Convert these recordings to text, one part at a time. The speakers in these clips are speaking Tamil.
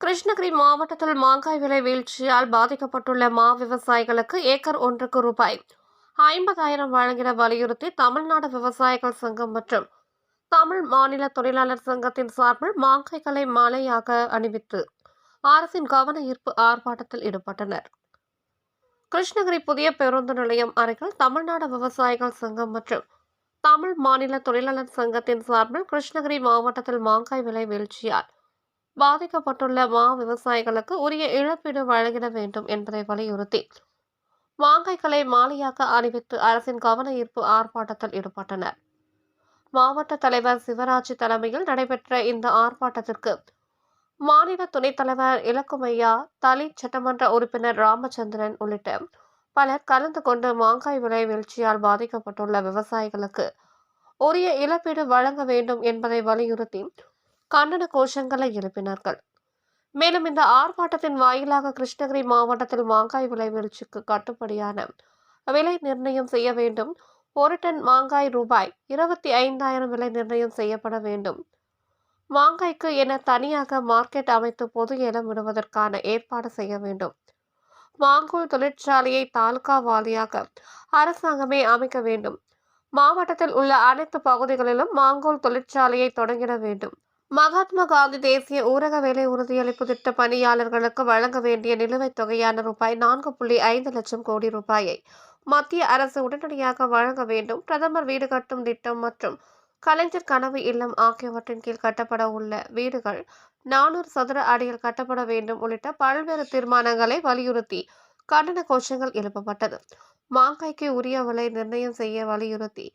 கிருஷ்ணகிரி மாவட்டத்தில் மாங்காய் விலை வீழ்ச்சியால் பாதிக்கப்பட்டுள்ள மா விவசாயிகளுக்கு ஏக்கர் ஒன்றுக்கு ரூபாய் ஐம்பதாயிரம் வழங்கிட வலியுறுத்தி தமிழ்நாடு விவசாயிகள் சங்கம் மற்றும் தமிழ் மாநில தொழிலாளர் சங்கத்தின் சார்பில் மாங்காய்களை மாலையாக அணிவித்து அரசின் கவன ஈர்ப்பு ஆர்ப்பாட்டத்தில் ஈடுபட்டனர். கிருஷ்ணகிரி புதிய பேருந்து நிலையம் அருகில் தமிழ்நாடு விவசாயிகள் சங்கம் மற்றும் தமிழ் மாநில தொழிலாளர் சங்கத்தின் சார்பில் கிருஷ்ணகிரி மாவட்டத்தில் மாங்காய் விலை வீழ்ச்சியால் பாதிக்கப்பட்டுள்ள மா விவசாயிகளுக்கு உரிய இழப்பீடு வழங்கிட வேண்டும் என்பதை வலியுறுத்தி மாங்காய்களை மாலையாக அணிவித்து அரசின் கவன ஈர்ப்பு ஆர்ப்பாட்டத்தில் ஈடுபட்டனர். மாவட்ட தலைவர் சிவராஜ் தலைமையில் நடைபெற்ற இந்த ஆர்ப்பாட்டத்திற்கு மாநில துணைத் தலைவர் இலக்குமையா தலி சட்டமன்ற உறுப்பினர் ராமச்சந்திரன் உள்ளிட்ட பலர் கலந்து கொண்டு மாங்காய் விலை வீழ்ச்சியால் பாதிக்கப்பட்டுள்ள விவசாயிகளுக்கு உரிய இழப்பீடு வழங்க வேண்டும் என்பதை வலியுறுத்தி கண்டன கோஷங்களை எழுப்பினார்கள். மேலும் இந்த ஆர்ப்பாட்டத்தின் வாயிலாக கிருஷ்ணகிரி மாவட்டத்தில் மாங்காய் விலை வீழ்ச்சிக்கு கட்டுப்படியான விலை நிர்ணயம் செய்ய வேண்டும். ஒரு டன் மாங்காய் ரூபாய் இருபத்தி ஐந்தாயிரம் விலை நிர்ணயம் செய்யப்பட வேண்டும். மாங்காய்க்கு என தனியாக மார்க்கெட் அமைத்து பொது ஏலம் விடுவதற்கான ஏற்பாடு செய்ய வேண்டும். மாங்கோல் தொழிற்சாலையை தாலுகா வாரியாக அரசாங்கமே அமைக்க வேண்டும். மாவட்டத்தில் உள்ள அனைத்து பகுதிகளிலும் மாங்கோல் தொழிற்சாலையை தொடங்கிட வேண்டும். மகாத்மா காந்தி தேசிய ஊரக வேலை உறுதியளிப்பு திட்ட பணியாளர்களுக்கு வழங்க வேண்டிய நிலுவைத் தொகையான ரூபாய் நான்கு புள்ளி ஐந்து லட்சம் கோடி ரூபாயை மத்திய அரசு உடனடியாக வழங்க வேண்டும். பிரதமர் வீடு கட்டும் திட்டம் மற்றும் கலைஞர் கனவு இல்லம் ஆகியவற்றின் கீழ் கட்டப்பட உள்ள வீடுகள் நானூறு சதுர அடியில் கட்டப்பட வேண்டும் உள்ளிட்ட பல்வேறு தீர்மானங்களை வலியுறுத்தி கண்டன கோஷங்கள் எழுப்பப்பட்டது. மாங்காய்க்கு உரிய விலை நிர்ணயம் செய்ய வலியுறுத்தி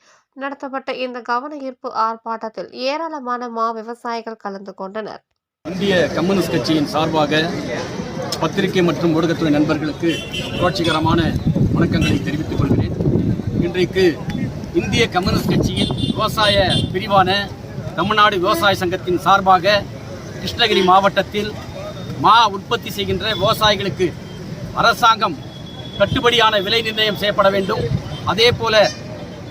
நடத்தப்பட்ட இந்த கவன ஈர்ப்பு ஆர்ப்பாட்டத்தில் ஏராளமான மா விவசாயிகள் கலந்து கொண்டனர். இந்திய கம்யூனிஸ்ட் கட்சியின் சார்பாக பத்திரிகை மற்றும் ஊடகத்துறை நண்பர்களுக்கு புரட்சிகரமான வணக்கங்களை தெரிவித்துக் கொள்கிறேன். இன்றைக்கு இந்திய கம்யூனிஸ்ட் கட்சியில் விவசாய பிரிவான தமிழ்நாடு விவசாய சங்கத்தின் சார்பாக கிருஷ்ணகிரி மாவட்டத்தில் மா உற்பத்தி செய்கின்ற விவசாயிகளுக்கு அரசாங்கம் கட்டுப்படியான விலை நிர்ணயம் செய்யப்பட வேண்டும். அதே போல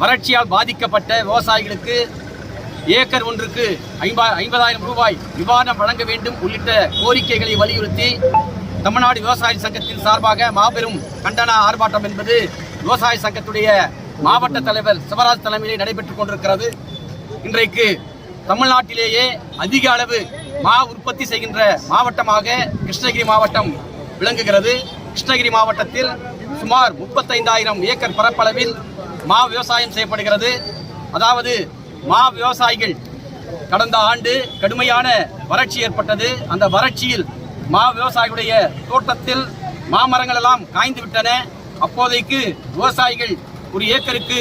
வறட்சியால் பாதிக்கப்பட்ட விவசாயிகளுக்கு ஏக்கர் ஒன்றுக்கு ஐம்பா ஐம்பதாயிரம் ரூபாய் நிவாரணம் வழங்க வேண்டும் உள்ளிட்ட கோரிக்கைகளை வலியுறுத்தி தமிழ்நாடு விவசாய சங்கத்தின் சார்பாக மாபெரும் கண்டன ஆர்ப்பாட்டம் என்பது விவசாய சங்கத்துடைய மாவட்ட தலைவர் சிவராஜ் தலைமையிலே நடைபெற்றுக் கொண்டிருக்கிறது. இன்றைக்கு தமிழ்நாட்டிலேயே அதிக அளவு மா உற்பத்தி செய்கின்ற மாவட்டமாக கிருஷ்ணகிரி மாவட்டம் விளங்குகிறது. கிருஷ்ணகிரி மாவட்டத்தில் சுமார் முப்பத்தைந்தாயிரம் ஏக்கர் பரப்பளவில் மா விவசாயம் செய்யப்படுகிறது. அதாவது மா விவசாயிகள் கடந்த ஆண்டு கடுமையான வறட்சி ஏற்பட்டது. அந்த வறட்சியில் மா விவசாயிகளுடைய தோட்டத்தில் மாமரங்கள் எல்லாம் காய்ந்து விட்டன. அப்போதைக்கு விவசாயிகள் ஒரு ஏக்கருக்கு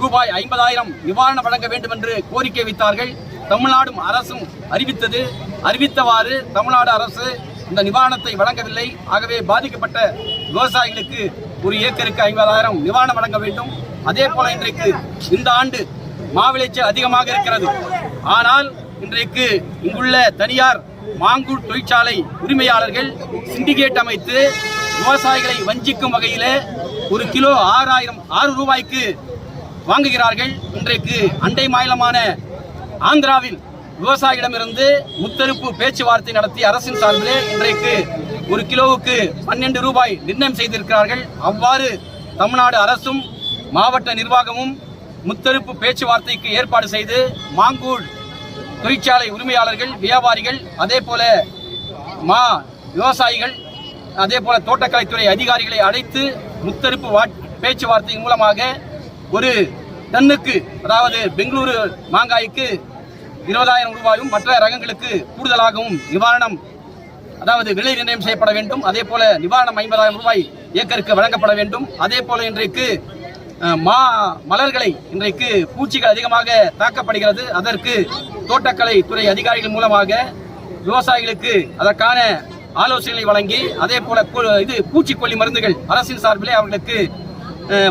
ரூபாய் ஐம்பதாயிரம் நிவாரணம் வழங்க வேண்டும் என்று கோரிக்கை வைத்தார்கள். தமிழ்நாடும் அரசும் அறிவித்தது. அறிவித்தவாறு தமிழ்நாடு அரசு இந்த நிவாரணத்தை வழங்கவில்லை. ஆகவே பாதிக்கப்பட்ட விவசாயிகளுக்கு ஒரு ஏக்கருக்கு ஐம்பதாயிரம் நிவாரணம் வழங்க வேண்டும். அதே போல இன்றைக்கு இந்த ஆண்டு மாவிளைச்சல் அதிகமாக இருக்கிறது. ஆனால் இன்றைக்கு இங்குள்ள தனியார் மாங்கூர் தொழிற்சாலை உரிமையாளர்கள் சிண்டிகேட் அமைத்து விவசாயிகளை வஞ்சிக்கும் வகையிலே ஒரு கிலோ ஆறாயிரம் ஆறு ரூபாய்க்கு வாங்குகிறார்கள். இன்றைக்கு அண்டை மாநிலமான ஆந்திராவில் விவசாயியிடமிருந்து முத்தரப்பு பேச்சுவார்த்தை நடத்தி அரசின் சார்பிலே இன்றைக்கு ஒரு கிலோவுக்கு பன்னெண்டு ரூபாய் நிர்ணயம் செய்திருக்கிறார்கள். அவ்வாறு தமிழ்நாடு அரசும் மாவட்ட நிர்வாகமும் முத்தரப்பு பேச்சுவார்த்தைக்கு ஏற்பாடு செய்து மாங்கூழ் தொழிற்சாலை உரிமையாளர்கள் வியாபாரிகள் அதே போல மா விவசாயிகள் அதே போல தோட்டக்கலைத்துறை அதிகாரிகளை அழைத்து முத்தரப்பு வாட்- பேச்சுவார்த்தை மூலமாக ஒரு டன்னுக்கு அதாவது பெங்களூரு மாங்காய்க்கு இருபதாயிரம் ரூபாயும் மற்ற ரகங்களுக்கு கூடுதலாகவும் நிவாரணம் அதாவது விலை நிர்ணயம் செய்யப்பட வேண்டும். அதே போல நிவாரணம் ஐம்பதாயிரம் ரூபாய் ஏக்கருக்கு வழங்கப்பட வேண்டும். அதே போல இன்றைக்கு மா மலர்களை இன்றைக்கு பூச்சிகள் அதிகமாக தாக்கப்படுகிறது. அதற்கு தோட்டக்கலை துறை அதிகாரிகள் மூலமாக விவசாயிகளுக்கு அதற்கான ஆலோசனைகளை வழங்கி அதே போல இது பூச்சிக்கொல்லி மருந்துகள் அரசின் சார்பிலே அவர்களுக்கு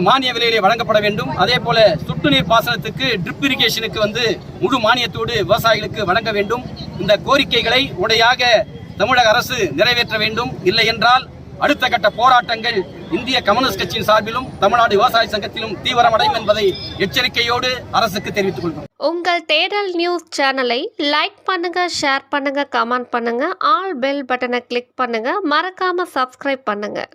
மானிய விலையிலே வழங்கப்பட வேண்டும். அதே போல சுட்டு நீர் பாசனத்துக்கு ட்ரிப் இரிகேஷனுக்கு வந்து முழு மானியத்தோடு விவசாயிகளுக்கு வழங்க வேண்டும். இந்த கோரிக்கைகளை உடையாக தமிழக அரசு நிறைவேற்ற வேண்டும். இல்லை என்றால் அடுத்த கட்ட போராட்டங்கள் இந்திய கம்யூனிஸ்ட் கட்சியின் சார்பிலும் தமிழ்நாடு விவசாய சங்கத்திலும் தீவிரமடையும் என்பதை எச்சரிக்கையோடு அரசுக்கு தெரிவித்துக் கொள்கிறோம். உங்கள் தேடல் நியூஸ் சேனலை லைக் பண்ணுங்க ஷேர் பண்ணுங்க கமெண்ட் பண்ணுங்க ஆல் பெல் பட்டனை கிளிக் பண்ணுங்க மறக்காம சப்ஸ்கிரைப் பண்ணுங்க.